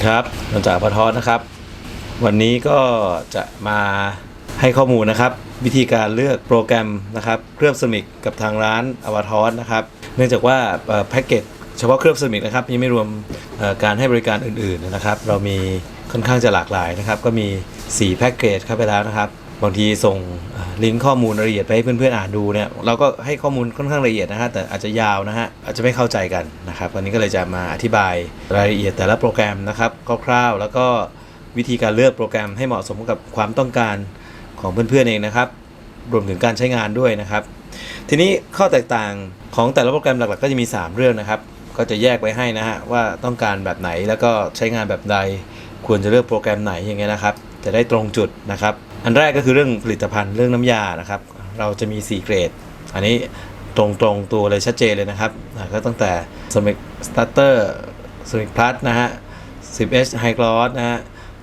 ดีครับนนจากพทอนะครับ วันนี้ก็จะมาให้ข้อมูลนะครับ วิธีการเลือกโปรแกรมนะครับ เครื่องสมิกกับทางร้านอวทอสนะครับ เนื่องจากว่าแพ็กเกจเฉพาะเครื่องสมิกนะครับยังไม่รวมการให้บริการอื่นๆนะครับ เรามีค่อนข้างจะหลากหลายนะครับ ก็มี 4 แพ็กเกจเข้าไปแล้วนะครับ บางทีส่งลิงก์ข้อมูลละเอียดไปให้เพื่อนๆอ่านดูเนี่ยเราก็ให้ข้อมูลค่อนข้างละเอียดนะฮะแต่อาจจะยาวนะฮะอาจจะไม่เข้าใจกันนะครับวันนี้ก็เลยจะมาอธิบายรายละเอียดแต่ละโปรแกรมนะครับคร่าวๆแล้วก็วิธีการเลือกโปรแกรมให้เหมาะสมกับความต้องการของเพื่อนๆเองนะครับ รวมถึงการใช้งานด้วยนะครับ ทีนี้ข้อแตกต่างของแต่ละโปรแกรมหลักๆ ก็จะมี 3 เรื่องนะครับ ก็จะแยกไว้ให้นะฮะว่าต้องการแบบไหนแล้วก็ใช้งานแบบใด ควรจะเลือกโปรแกรมไหนอย่างเงี้ยนะครับ จะได้ตรงจุดนะครับ อันแรกก็คือเรื่องผลิตภัณฑ์เรื่องน้ำยานะครับ เราจะมี 4 เกรด อันนี้ตรงตรงตัวเลยชัดเจนเลยนะครับก็ตั้งแต่ Sonic Starter Sonic Plus นะฮะ 10H High Gloss นะฮะ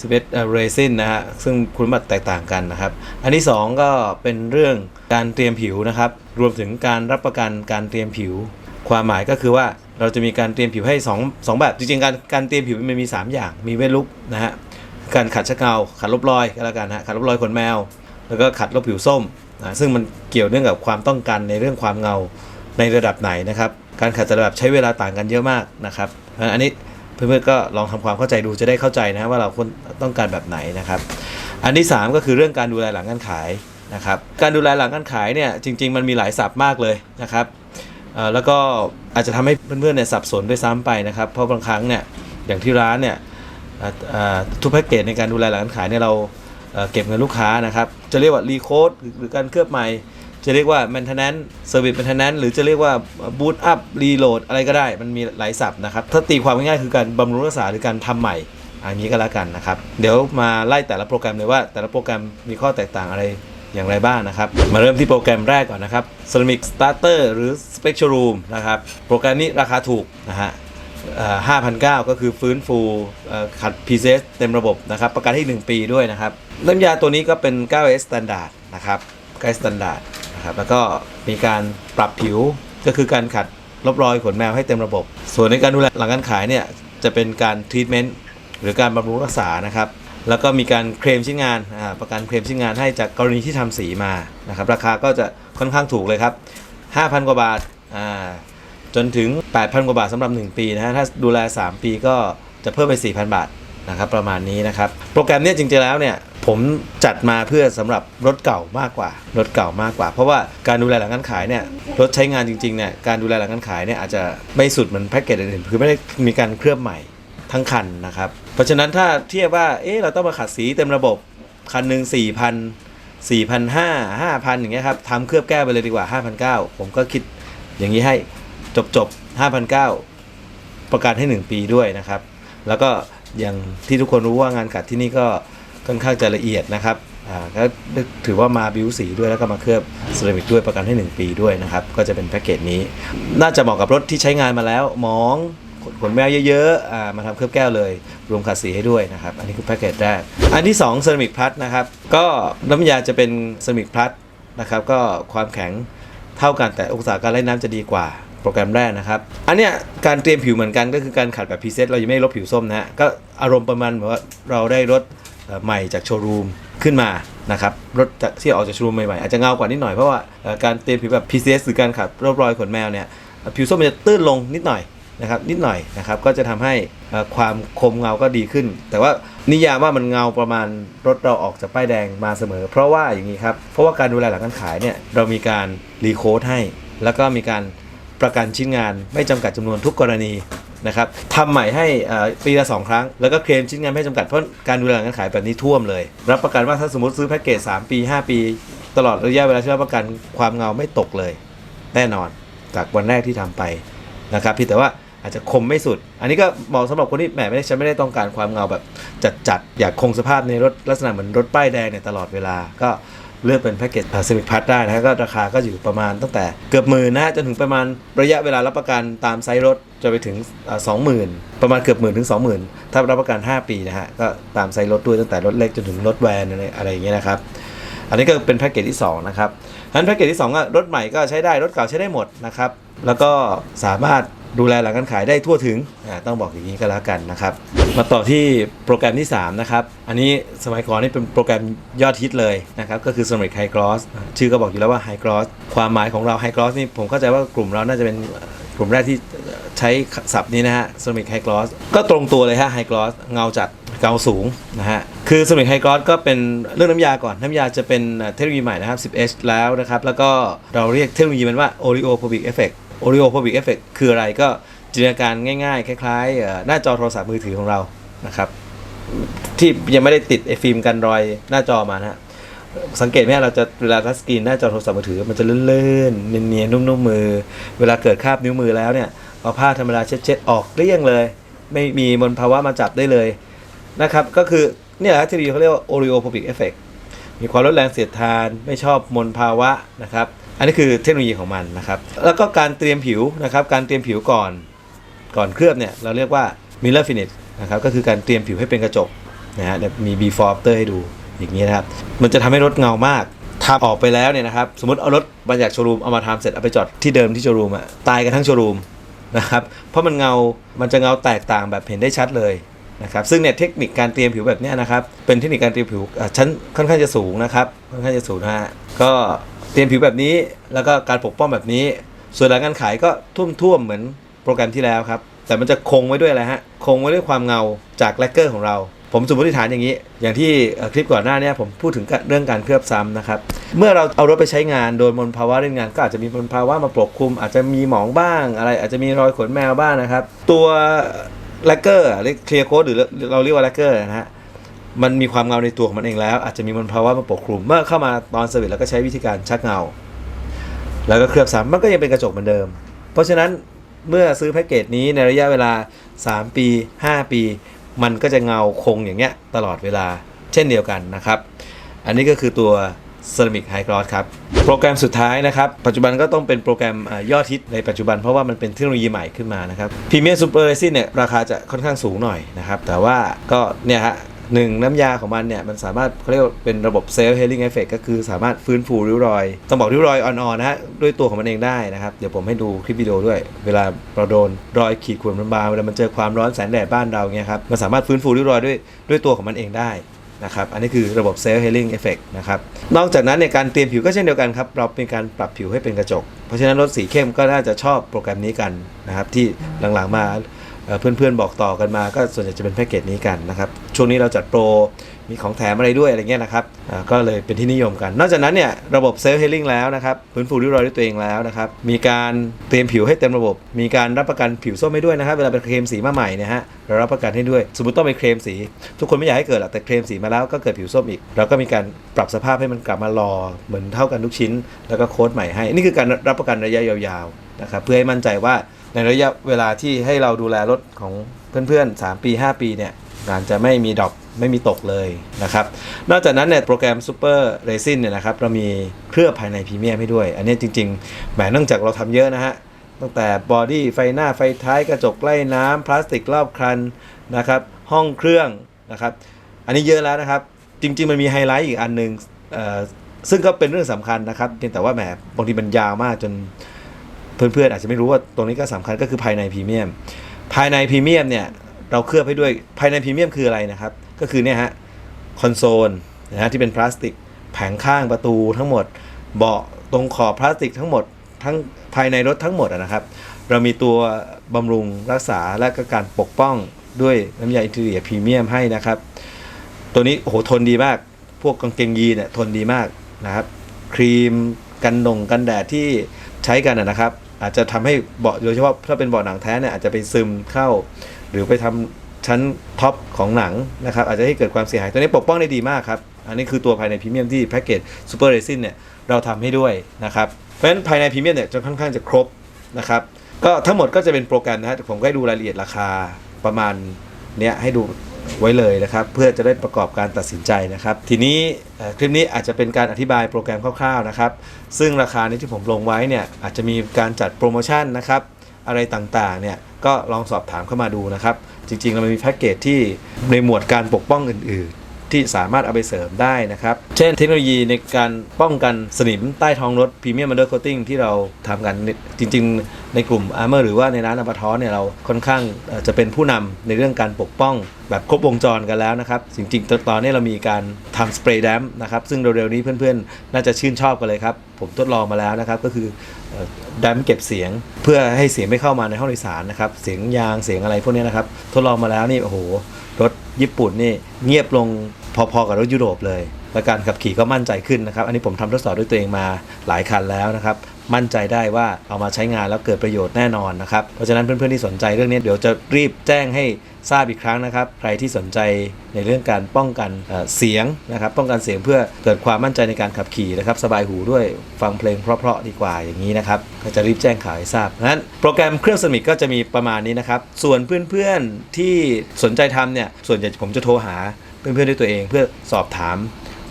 11 Resin นะฮะซึ่งคุณสมบัติแตกต่างกันนะครับ อันที่ 2 ก็เป็นเรื่องการเตรียมผิวนะครับ รวมถึงการรับประกันการเตรียมผิว ความหมายก็คือว่าเราจะมีการเตรียมผิวให้ 2 2แบบจริงๆการการเตรียมผิวมันมี 3 อย่างมีเวลุกนะฮะ การขัดชะเกาขัดลบรอยก็แล้วกันฮะขัดลบรอยขนแมว แล้วก็ขัดลบผิวส้มนะซึ่งมันเกี่ยวเนื่องกับความต้องการในเรื่องความเงาในระดับไหนนะครับการขัดแต่ละแบบใช้เวลาต่างกันเยอะมากนะครับเพราะอันนี้เพื่อนๆก็ลองทำความเข้าใจดูจะได้เข้าใจนะว่าเราควรต้องการแบบไหนนะครับ อันที่ 3 ก็คือเรื่องการดูแลหลังการขายนะครับการดูแลหลังการขายเนี่ยจริง ๆ มันมีหลายศัพท์มากเลยนะครับอ่อแล้วก็อาจจะทำให้เพื่อนๆเนี่ยสับสนด้วยซ้ำไปนะครับ เพราะบางครั้งเนี่ยอย่างที่ร้านเนี่ย ทุกแพ็กเกจในการดูแลหลังการขายเนี่ยเราเก็บเงินลูกค้านะครับ จะเรียกว่ารีโคดหรือการเคลือบใหม่ จะเรียกว่า maintenance service maintenance หรือจะเรียกว่า boot up reload อะไรก็ได้ มันมีหลายศัพท์นะครับ ถ้าตีความง่ายๆคือการบำรุงรักษาหรือการทำใหม่อันนี้ก็แล้วกันนะครับ เดี๋ยวมาไล่แต่ละโปรแกรมเลยว่า แต่ละโปรแกรมมีข้อแตกต่างอะไรอย่างไรบ้างนะครับ มาเริ่มที่โปรแกรมแรกก่อนนะครับ Ceramic Starter หรือ Spectrum นะครับ โปรแกรมนี้ราคาถูกนะฮะ ห้าพันเก้าก็คือฟื้นฟูขัด p ีเเต็มระบบนะครับ ประกันให้ 1 ปีด้วยนะครับน้ำยาตัวนี้ก็เป็น 9S Standard นะครับ 9S Standard นะครับ แล้วก็มีการปรับผิวก็คือการขัดลบรอยขนแมวให้เต็มระบบ ส่วนในการดูแลหลังการขายเนี่ย จะเป็นการทรีทเมนต์หรือการบำรุงรักษานะครับ แล้วก็มีการเคลมชิ้นงานประกันเคลมชิ้นงานให้จากกรณีที่ทำสีมานะครับ ราคาก็จะค่อนข้างถูกเลยครับ 5,000 กว่าบาทอ่า จนถึง 8,000 กว่าบาทสำหรับ 1 ปีนะฮะถ้าดูแล 3 ปีก็จะเพิ่มไป 4,000 บาทนะครับประมาณนี้นะครับ โปรแกรมนี้จริงๆแล้วเนี่ยผมจัดมาเพื่อสำหรับรถเก่ามากกว่ารถเก่ามากกว่า เพราะว่าการดูแลหลังการขายเนี่ยรถใช้งานจริงๆเนี่ยการดูแลหลังการขายเนี่ยอาจจะไม่สุดเหมือนแพ็กเกจอื่นๆคือไม่ได้มีการเคลือบใหม่ทั้งคันนะครับ เพราะฉะนั้นถ้าเทียบว่าเอ๊ะเราต้องมาขัดสีเต็มระบบคันหนึ่ง4,000 4,500 5,000อย่างเงี้ยครับทำเคลือบแก้ไปเลยดีกว่า 5,900 ผมก็คิดอย่างนี้ให้ จบจบ5,900ประกันให้ 1 ปีด้วยนะครับ แล้วก็อย่างที่ทุกคนรู้ว่างานขัดที่นี่ก็ค่อนข้างจะละเอียดนะครับก็ถือว่ามาบิวสีด้วยแล้วก็มาเคลือบเซรามิกด้วยประกันให้ 1 ปีด้วยนะครับ ก็จะเป็นแพ็กเกจนี้ น่าจะเหมาะกับรถที่ใช้งานมาแล้วมองขนแมวเยอะๆอมาทำเคลือบแก้วเลย รวมขัดสีให้ด้วยนะครับ อันนี้คือแพ็กเกจแรก อันที่2เซรามิกพลัสนะครับ ก็น้ำยาจะเป็นเซรามิกพลัสนะครับ ก็ความแข็งเท่ากันแต่องศาการไล่น้ำจะดีกว่า โปรแกรมแรกนะครับ อันเนี้ยการเตรียมผิวเหมือนกันก็คือการขัดแบบพรีเซตเรายังไม่ได้ลบผิวส้มนะฮะ ก็อารมณ์ประมาณว่าเราได้รถใหม่จากโชว์รูมขึ้นมานะครับรถที่ออกจากโชว์รูมใหม่ๆอาจจะเงากว่านิดหน่อยเพราะว่าการเตรียมผิวแบบ PCS หรือการขัดรอบรอยขนแมวเนี่ยผิวส้มมันจะตื้นลงนิดหน่อยนะครับนิดหน่อยนะครับก็จะทำให้ความคมเงาก็ดีขึ้น แต่ว่านิยามว่ามันเงาประมาณรถเราออกจากป้ายแดงมาเสมอ เพราะว่าอย่างนี้ครับเพราะว่าการดูแลหลังการขายเนี่ยเรามีการรีโค้ดให้ แล้วก็มีการ ประกันชิ้นงานไม่จำกัดจำนวนทุกกรณีนะครับทำใหม่ให้ปีละสองครั้ง แล้วก็เคลมชิ้นงานไม่จำกัดเพราะการดูแลการขายแบบนี้ท่วมเลย รับประกันว่าถ้าสมมติซื้อแพ็กเกจ 3 ปี 5 ปี ตลอดระยะเวลาที่รับประกันความเงาไม่ตกเลย แน่นอนจากวันแรกที่ทำไปนะครับพี่แต่ว่าอาจจะคมไม่สุด อันนี้ก็เหมาะสำหรับคนที่แหมไม่ได้ฉันไม่ได้ต้องการความเงาแบบจัดๆอยากคงสภาพในรถลักษณะเหมือนรถป้ายแดงเนี่ยตลอดเวลาก็ เลือกเป็นแพ็กเกจเซมิพัทได้นะฮะก็ราคาก็อยู่ประมาณตั้งแต่เกือบหมื่นนะจนถึงประมาณระยะเวลารับประกันตามไซส์รถจะไปถึงสองหมื่นประมาณเกือบหมื่นถึงสองหมื่นถ้ารับประกัน 5 ปีนะฮะ ก็ตามไซส์รถด้วยตั้งแต่รถเล็กจนถึงรถแวนอะไรอย่างเงี้ยนะครับ อันนี้ก็เป็นแพ็กเกจที่ 2 นะครับฉะนั้นแพ็กเกจที่2ก็รถใหม่ก็ใช้ได้รถเก่าใช้ได้หมดนะครับ แล้วก็สามารถ ดูแลหลังการขายได้ทั่วถึงต้องบอกอย่างนี้ก็แล้วกันนะครับ มาต่อที่โปรแกรมที่ 3 นะครับ อันนี้สมัยก่อนนี่เป็นโปรแกรมยอดฮิตเลยนะครับ ก็คือ Summit High Cross อ่าชื่อก็บอกอยู่แล้วว่า High Cross ความหมายของเรา High Cross นี่ผมเข้าใจว่ากลุ่มเราน่าจะเป็นกลุ่มแรกที่ใช้ศัพท์นี้นะฮะ Summit High Cross ก็ตรงตัวเลยฮะ High Cross เงาจัดเงาสูงนะฮะ คือ Summit High Cross ก็เป็นเรื่องน้ำยาก่อน น้ำยาจะเป็นเทคโนโลยีใหม่นะครับ 10H แล้วนะครับ แล้วก็เราเรียกเทคโนโลยีมันว่า Oleophobic Effect Oleophobic Effect คืออะไรก็จินตนาการง่ายๆ คล้ายๆ หน้าจอโทรศัพท์มือถือของเรานะครับ ที่ยังไม่ได้ติดไอฟิล์มกันรอยหน้าจอมานะฮะสังเกตไหมเราจะเวลาทัชสกรีนหน้าจอโทรศัพท์มือถือ มันจะเลื่อนๆเนียนๆนุ่มๆมือ เวลาเกิดคราบนิ้วมือแล้วเนี่ยเอาผ้าธรรมดาเช็ดๆออกเกลี้ยงเลย ไม่มีมลภาวะมาจับได้เลยนะครับ ก็คือเนี่ยแหละที่ดีเขาเรียกว่า Oleophobic Effect มีความลดแรงเสียดทานไม่ชอบมลภาวะนะครับ อันนี้คือเทคโนโลยีของมันนะครับ แล้วก็การเตรียมผิวนะครับ การเตรียมผิวก่อนก่อนเคลือบเนี่ยเราเรียกว่า mirror finish นะครับก็คือการเตรียมผิวให้เป็นกระจกนะฮะมี before after ให้ดูอย่างนี้นะครับ มันจะทำให้รถเงามากทำออกไปแล้วเนี่ยนะครับ สมมติเอารถมาจากโชว์รูมเอามาทำเสร็จเอาไปจอดที่เดิมที่โชว์รูมอะตายกันทั้งโชว์รูมนะครับเพราะมันเงา มันจะเงาแตกต่างแบบเห็นได้ชัดเลยนะครับซึ่งเนี่ยเทคนิคการเตรียมผิวแบบนี้นะครับเป็นเทคนิคการเตรียมผิวชั้นค่อนข้างจะสูงนะครับค่อนข้างจะสูงนะฮะก็ เตรียมผิวแบบนี้ แล้วก็การปกป้องแบบนี้ ส่วนหลังการขายก็ท่วมๆเหมือนโปรแกรมที่แล้วครับ แต่มันจะคงไว้ด้วยอะไรฮะ คงไว้ด้วยความเงาจากแลกเกอร์ของเรา ผมสมมติฐานอย่างนี้ อย่างที่คลิปก่อนหน้านี้ผมพูดถึงเรื่องการเคลือบซ้ำนะครับ เมื่อเราเอารถไปใช้งานโดนมลภาวะเล่นงาน ก็อาจจะมีมลภาวะมาปกคลุม อาจจะมีหมองบ้าง อะไร อาจจะมีรอยขนแมวบ้างนะครับ ตัวแลกเกอร์หรือเคลียร์โค้ดหรือเราเรียกว่าแลกเกอร์นะฮะ มันมีความเงาในตัวของมันเองแล้ว อาจจะมีมลภาวะมาปกคลุม เมื่อเข้ามาตอนเซอร์วิสแล้วก็ใช้วิธีการชักเงา แล้วก็เคลือบซ้ำมันก็ยังเป็นกระจกเหมือนเดิม เพราะฉะนั้นเมื่อซื้อแพ็กเกจนี้ในระยะเวลา 3 ปี 5 ปี มันก็จะเงาคงอย่างเงี้ยตลอดเวลาเช่นเดียวกันนะครับ อันนี้ก็คือตัว Ceramic High Gloss ครับ โปรแกรมสุดท้ายนะครับ ปัจจุบันก็ต้องเป็นโปรแกรมอยอดฮิตในปัจจุบันเพราะว่ามันเป็นเทคโนโลยีใหม่ขึ้นมานะครับ Premium Super Resin เนี่ยราคาจะค่อนข้างสูงหน่อยนะครับ แต่ว่าก็เนี่ยฮะ หนึ่งน้ำยาของมันเนี่ยมันสามารถเขาเรียกเป็นระบบเซลล์เฮลิ่งเอฟเฟกก็คือสามารถฟื้นฟูริ้วรอยต้องบอกริ้วรอยอ่อนๆนะฮะด้วยตัวของมันเองได้นะครับ เดี๋ยวผมให้ดูคลิปวิดีโอด้วย เวลาเราโดนรอยขีดข่วนบางๆเวลามันเจอความร้อนแสงแดดบ้านเราเนี่ยครับมันสามารถฟื้นฟูริ้วรอยด้วยด้วยตัวของมันเองได้นะครับ อันนี้คือระบบเซลล์เฮลิ่งเอฟเฟกนะครับ นอกจากนั้นในการเตรียมผิวก็เช่นเดียวกันครับ เราเป็นการปรับผิวให้เป็นกระจก เพราะฉะนั้นรถสีเข้มก็น่าจะชอบโปรแกรมนี้กันนะครับที่หลังๆมา เพื่อนๆบอกต่อกันมาก็ส่วนใหญ่จะเป็นแพ็กเกจนี้กันนะครับ ช่วงนี้เราจัดโปร มีของแถมอะไรด้วยอะไรเงี้ยนะครับก็เลยเป็นที่นิยมกัน นอกจากนั้นเนี่ยระบบเซลล์เฮลิ่งแล้วนะครับฟื้นฟูริ้วรอยด้วยตัวเองแล้วนะครับ มีการเตรียมผิวให้เต็มระบบ มีการรับประกันผิวส้มให้ด้วยนะครับ เวลาเป็นเคลมสีมาใหม่เนะฮะเรารับประกันให้ด้วย สมมติต้องไปเคลมสี ทุกคนไม่อยากให้เกิดหรอกแต่เคลมสีมาแล้วก็เกิดผิวส้มอีก เราก็มีการปรับสภาพให้มันกลับมารอเหมือนเท่ากันทุกชิ้น แล้วก็โค้ดใหม่ให้ นี่คือการรับประกันระยะยาวๆนะครับเพื่อให้มั่นใจว่า ในระยะเวลาที่ให้เราดูแลรถของเพื่อนๆ 3 ปี 5 ปีเนี่ยงานจะไม่มีดรอปไม่มีตกเลยนะครับ นอกจากนั้นเนี่ยโปรแกรม Super Resin เนี่ยนะครับเรามีเคลือบภายในพรีเมียมให้ด้วย อันนี้จริงๆแหมเนื่องจากเราทำเยอะนะฮะตั้งแต่บอดี้ไฟหน้าไฟท้ายกระจกไล่น้ำพลาสติกรอบคันนะครับห้องเครื่องนะครับอันนี้เยอะแล้วนะครับจริง ๆ มันมีไฮไลท์อีกอันหนึ่งเอ่อซึ่งก็เป็นเรื่องสำคัญนะครับเพียงแต่ว่าแหมบางทีมันยาวมากจน เพื่อนๆอาจจะไม่รู้ว่าตรงนี้ก็สำคัญก็คือภายในพรีเมียม ภายในพรีเมียมเนี่ยเราเคลือบให้ด้วยภายในพรีเมียมคืออะไรนะครับ ก็คือเนี่ยฮะคอนโซลนะฮะที่เป็นพลาสติก แผงข้างประตูทั้งหมด เบาะตรงขอบพลาสติกทั้งหมดทั้งภายในรถทั้งหมดนะครับ เรามีตัวบำรุงรักษาและก็การปกป้องด้วยน้ำยาอินเทอร์เนียพรีเมียมให้นะครับ ตัวนี้โอ้โหทนดีมาก พวกกางเกงยีนเนี่ยทนดีมากนะครับ ครีมกันดงกันแดดที่ใช้กันนะครับ อาจจะทำให้เบาะโดยเฉพาะถ้าเป็นเบาะหนังแท้เนี่ยอาจจะไปซึมเข้า หรือไปทำชั้นท็อปของหนังนะครับอาจจะให้เกิดความเสียหาย ตัวนี้ปกป้องได้ดีมากครับ อันนี้คือตัวภายในพรีเมียมที่แพ็กเกจซูเปอร์เรซินเนี่ยเราทำให้ด้วยนะครับ เพราะฉะนั้นภายในพรีเมียมเนี่ยจะค่อนข้างจะครบนะครับก็ทั้งหมดก็จะเป็นโปรแกรมนะฮะผมก็ให้ดูรายละเอียดราคาประมาณเนี้ยให้ดู ไว้เลยนะครับ เพื่อจะได้ประกอบการตัดสินใจนะครับ ทีนี้คลิปนี้อาจจะเป็นการอธิบายโปรแกรมคร่าวๆนะครับ ซึ่งราคานี้ที่ผมลงไว้เนี่ยอาจจะมีการจัดโปรโมชั่นนะครับอะไรต่างๆเนี่ยก็ลองสอบถามเข้ามาดูนะครับ จริงๆเรามีแพ็กเกจที่ในหมวดการปกป้องอื่นๆที่สามารถเอาไปเสริมได้นะครับ เช่นเทคโนโลยีในการป้องกันสนิมใต้ท้องรถพรีเมียม u ันเดอร์โคตติ้งที่เราทำกัน จริง ๆในกลุ่มอาร์เมอร์หรือว่าในร้านอัปทอเนี่ยเราค่อนข้างจะเป็นผู้นำในเรื่องการปกป้องแบบครบวงจรกันแล้วนะครับจริงๆตอนนี้เรามีการทำสเปรย์แดมนะครับซึ่งเร็วๆนี้เพื่อนๆ น่าจะชื่นชอบกันเลยครับ ผมทดลองมาแล้วนะครับ ก็คือแดมเก็บเสียง เพื่อให้เสียงไม่เข้ามาในห้องโดยสารนะครับเสียงยางเสียงอะไรพวกนี้นะครับทดลองมาแล้วนี่โอ้โหรถญี่ปุ่นนี่เงียบลงพอๆกับรถยุโรปเลยและการขับขี่ก็มั่นใจขึ้นนะครับ อันนี้ผมทำทดสอบด้วยตัวเองมาหลายคันแล้วนะครับ มั่นใจได้ว่าเอามาใช้งานแล้วเกิดประโยชน์แน่นอนนะครับ เพราะฉะนั้นเพื่อนๆที่สนใจเรื่องนี้เดี๋ยวจะรีบแจ้งให้ทราบอีกครั้งนะครับ ใครที่สนใจในเรื่องการป้องกันเเสียงนะครับ ป้องกันเสียงเพื่อเกิดความมั่นใจในการขับขี่นะครับ สบายหูด้วยฟังเพลงเพราะๆดีกว่าอย่างนี้นะครับ ก็จะรีบแจ้งข่าวให้ทราบนั้นโปรแกรมเครื่องสมิกก็จะมีประมาณนี้นะครับ ส่วนเพื่อนๆที่สนใจทำเนี่ย ส่วนใหญ่ผมจะโทรหาเพื่อนๆด้วยตัวเอง เพื่อสอบถาม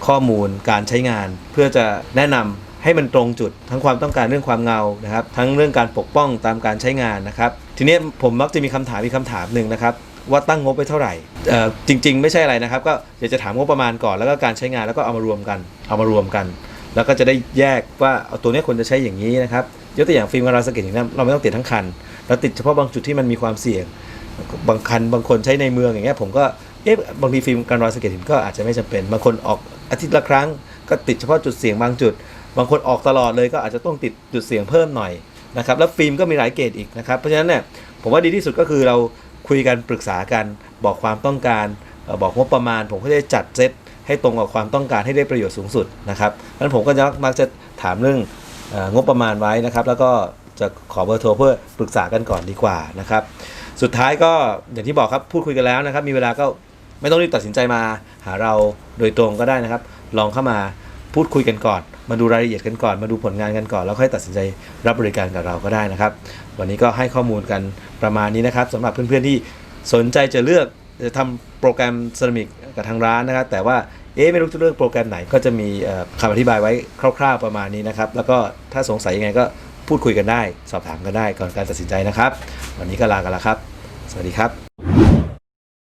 ข้อมูลการใช้งานเพื่อจะแนะนำ ให้มันตรงจุด ทั้งความต้องการเรื่องความเงานะครับ ทั้งเรื่องการปกป้องตามการใช้งานนะครับทีนี้ผมมักจะมีคำถามมีคำถามหนึ่งนะครับว่าตั้งงบไปเท่าไหร่จริง ๆ ไม่ใช่อะไรนะครับ ก็อยากจะถามงบประมาณก่อนแล้วก็การใช้งานแล้วก็เอามารวมกัน เอามารวมกัน แล้วก็จะได้แยกว่าเอาตัวนี้ควรจะใช้อย่างนี้นะครับยกตัวอย่างฟิล์มกรอยสเก็ดอย่างนี้เราไม่ต้องติดทั้งคันเราติดเฉพาะบางจุดที่มันมีความเสี่ยงบางคันบางคนใช้ในเมืองอย่างเงี้ยผมก็เอ๊ะบางทีฟิล์มกันรอยสเก็ดหินก็อาจจะไม่จำเป็นบางคนออกอาทิตย์ละครั้ง ก็ติดเฉพาะจุดเสี่ยงบางจุด บางคนออกตลอดเลยก็อาจจะต้องติดจุดเสี่ยงเพิ่มหน่อยนะครับแล้วฟิล์มก็มีหลายเกรดอีกนะครับเพราะฉะนั้นเนี่ยผมว่าดีที่สุดก็คือเราคุยกันปรึกษากันบอกความต้องการบอกงบประมาณ ผมก็จะจัดเซตให้ตรงกับความต้องการให้ได้ประโยชน์สูงสุดนะครับเพราะฉะนั้นผมก็จะมักจะถามเรื่องงบประมาณไว้นะครับ แล้วก็จะขอเบอร์โทรเพื่อปรึกษากันก่อนดีกว่านะครับ สุดท้ายก็อย่างที่บอกครับพูดคุยกันแล้วนะครับ มีเวลาก็ไม่ต้องรีบตัดสินใจมาหาเราโดยตรงก็ได้นะครับ ลองเข้ามา พูดคุยกันก่อน มาดูรายละเอียดกันก่อน มาดูผลงานกันก่อน แล้วค่อยตัดสินใจรับบริการกับเราก็ได้นะครับ วันนี้ก็ให้ข้อมูลกันประมาณนี้นะครับสำหรับเพื่อนๆที่สนใจจะเลือกจะทำโปรแกรมเซรามิกกับทางร้านนะครับ แต่ว่าเอ๊ะไม่รู้จะเลือกโปรแกรมไหนก็จะมีเอ่อคำอธิบายไว้คร่าว ๆประมาณนี้นะครับ แล้วก็ถ้าสงสัยยังไงก็พูดคุยกันได้ สอบถามกันได้ก่อนการตัดสินใจนะครับ วันนี้ก็ลากันแล้วครับ สวัสดีครับ